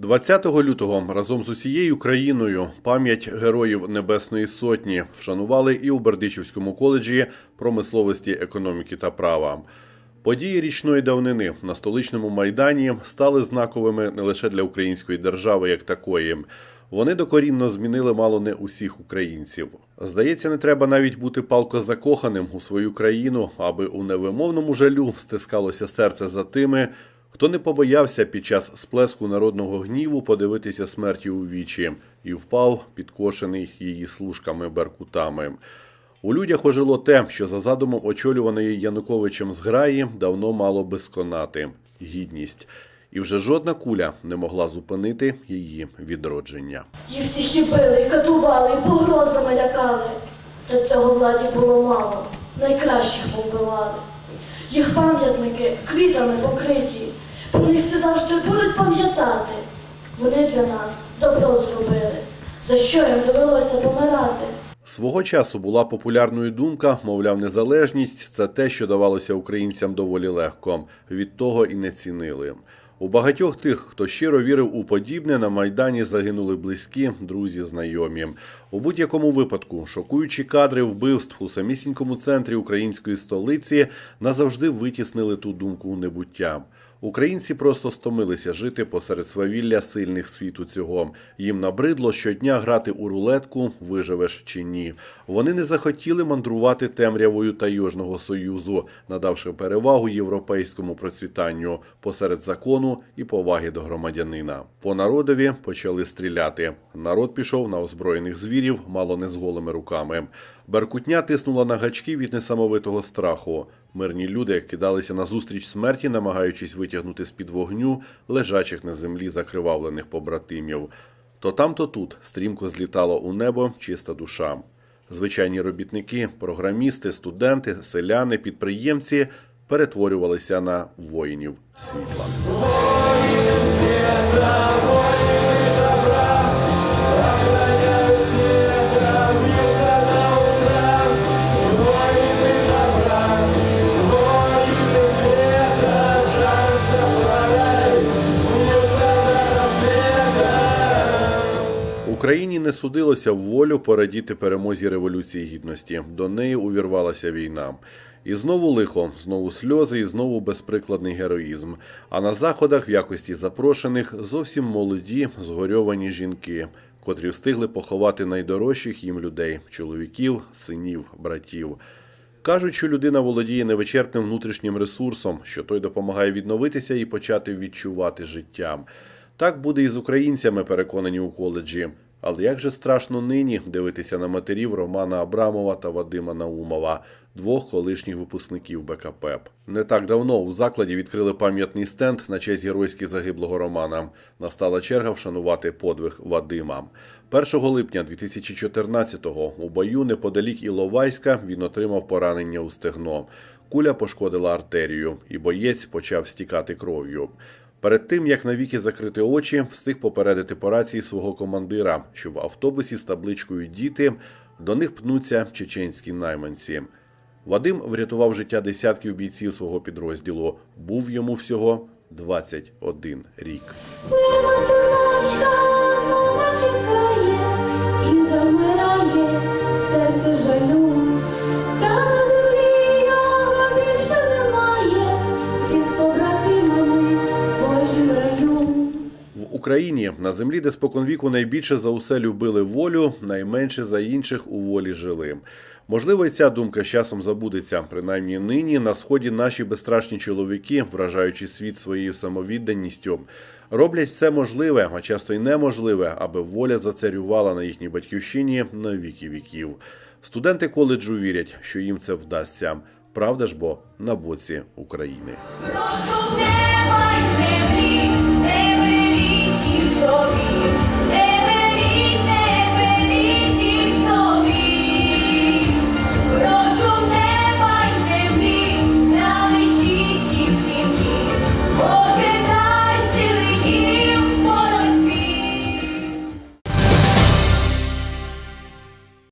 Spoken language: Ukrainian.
20 лютого разом з усією країною пам'ять героїв Небесної Сотні вшанували і у Бердичівському коледжі промисловості, економіки та права. Події річної давнини на столичному майдані стали знаковими не лише для української держави як такої. Вони докорінно змінили мало не усіх українців. Здається, не треба навіть бути палко закоханим у свою країну, аби у невимовному жалю стискалося серце за тими, хто не побоявся під час сплеску народного гніву подивитися смерті у вічі і впав, підкошений її служками беркутами. У людях ожило те, що за задумом очолюваної Януковичем зграї давно мало би сконати гідність. І вже жодна куля не могла зупинити її відродження. Їх всіх били, і катували, і погрозами лякали. Та цього владі було мало, найкращих повбивали. Їх пам'ятники квітами покриті, про них всі завжди будуть пам'ятати. Вони для нас добро зробили, за що їм довелося помирати. Свого часу була популярною думка, мовляв, незалежність це те, що давалося українцям доволі легко. Від того і не цінили. У багатьох тих, хто щиро вірив у подібне, на майдані загинули близькі, друзі, знайомі. У будь-якому випадку шокуючі кадри вбивств у самісінькому центрі української столиці назавжди витіснили ту думку у небуття. Українці просто стомилися жити посеред свавілля сильних світу цього. Їм набридло щодня грати у рулетку, виживеш чи ні. Вони не захотіли мандрувати темрявою Тайожного союзу, надавши перевагу європейському процвітанню посеред закону і поваги до громадянина. По народові почали стріляти. Народ пішов на озброєних звірів, мало не з голими руками. Беркутня тиснула на гачки від несамовитого страху. Мирні люди кидалися назустріч смерті, намагаючись витягнути з-під вогню лежачих на землі закривавлених побратимів. То там, то тут стрімко злітало у небо чиста душа. Звичайні робітники, програмісти, студенти, селяни, підприємці перетворювалися на воїнів світла. Україні не судилося в волю порадіти перемозі Революції Гідності. До неї увірвалася війна. І знову лихо, знову сльози, і знову безприкладний героїзм. А на заходах, в якості запрошених, зовсім молоді, згорьовані жінки, котрі встигли поховати найдорожчих їм людей чоловіків, синів, братів. Кажуть, що людина володіє невичерпним внутрішнім ресурсом, що той допомагає відновитися і почати відчувати життя. Так буде і з українцями, переконані у коледжі. Але як же страшно нині дивитися на матерів Романа Абрамова та Вадима Наумова, двох колишніх випускників БКП. Не так давно у закладі відкрили пам'ятний стенд на честь геройськи загиблого Романа. Настала черга вшанувати подвиг Вадима. 1 липня 2014-го у бою неподалік Іловайська він отримав поранення у стегно. Куля пошкодила артерію, і боєць почав стікати кров'ю. Перед тим як навіки закрити очі, встиг попередити по рації свого командира, що в автобусі з табличкою Діти до них пнуться чеченські найманці. Вадим врятував життя десятків бійців свого підрозділу. Був йому всього 21 рік. Україні на землі, де споконвіку найбільше за усе любили волю, найменше за інших у волі жили. Можливо, ця думка з часом забудеться. Принаймні нині на сході наші безстрашні чоловіки, вражаючи світ своєю самовідданістю, роблять все можливе, а часто й неможливе, аби воля зацарювала на їхній батьківщині на віки віків. Студенти коледжу вірять, що їм це вдасться. Правда ж бо на боці України. Прошу не